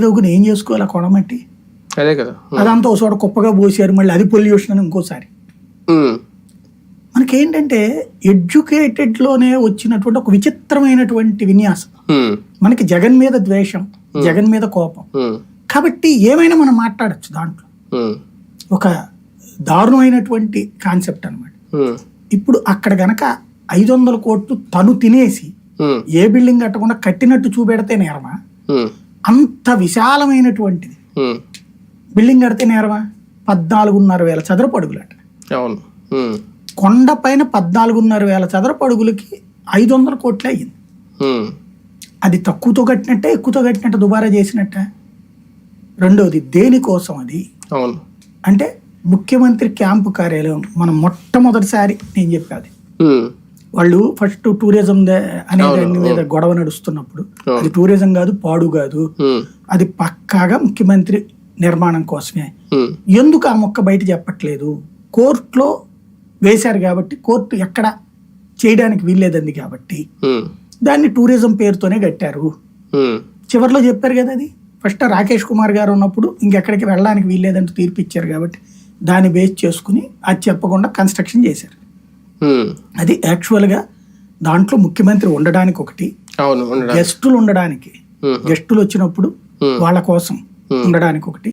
దవ్వుకుని ఏం చేసుకోవాలి ఆ కొనమట్టి అదే కదా. అదంతా ఒక చోట కుప్పగా పోసారు మళ్ళీ అది పొల్యూషన్ అని ఇంకోసారి. మనకేంటంటే ఎడ్యుకేటెడ్లోనే వచ్చినటువంటి ఒక విచిత్రమైనటువంటి విన్యాసం. మనకి జగన్ మీద ద్వేషం జగన్ మీద కోపం. కాబట్టి ఏమైనా మనం మాట్లాడచ్చు దాంట్లో. ఒక దారుణమైనటువంటి కాన్సెప్ట్ అన్నమాట. ఉమ్, ఇప్పుడు అక్కడ గనక ఐదు వందల కోట్లు తను తినేసి ఏ బిల్డింగ్ కట్టకుండా కట్టినట్టు చూపెడితే నేరమా? అంత విశాలమైనటువంటిది. బిల్డింగ్ కడితే నేరమా? పద్నాలుగున్నర వేల చదరపు అడుగులట. అవును. ఉమ్, కొండ పైన పద్నాలుగున్నర వేల చదరపు అడుగులకి ఐదు వందల కోట్లే అయ్యింది. అది తక్కువతో కట్టినట్టే ఎక్కువతో కట్టినట్టు దుబారా చేసినట్ట? రెండవది దేనికోసం అది? అవును. అంటే ముఖ్యమంత్రి క్యాంపు కార్యాలయం మనం మొట్టమొదటిసారి నేను చెప్పాది. వాళ్ళు ఫస్ట్ టూరిజం అనే దాని మీద గొడవ నడుస్తున్నప్పుడు అది టూరిజం కాదు పాడు కాదు. అది పక్కాగా ముఖ్యమంత్రి నిర్మాణం కోసమే. ఎందుకు ఆ మొక్క బయట చెప్పట్లేదు? కోర్టులో వేశారు కాబట్టి కోర్టు ఎక్కడ చేయడానికి వీల్లేదంది కాబట్టి. దాన్ని టూరిజం పేరుతోనే కట్టారు. చివరిలో చెప్పారు కదా అది? ఫస్ట్ రాకేష్ కుమార్ గారు ఉన్నప్పుడు ఇంకెక్కడికి వెళ్ళడానికి వీల్లేదంటూ తీర్పు ఇచ్చారు కాబట్టి దాన్ని బేస్ చేసుకుని అది చెప్పకుండా కన్స్ట్రక్షన్ చేశారు. అది యాక్చువల్గా దాంట్లో ముఖ్యమంత్రి ఉండడానికి ఒకటి గెస్టులు ఉండడానికి. గెస్టులు వచ్చినప్పుడు. వాళ్ళ కోసం ఉండడానికి ఒకటి.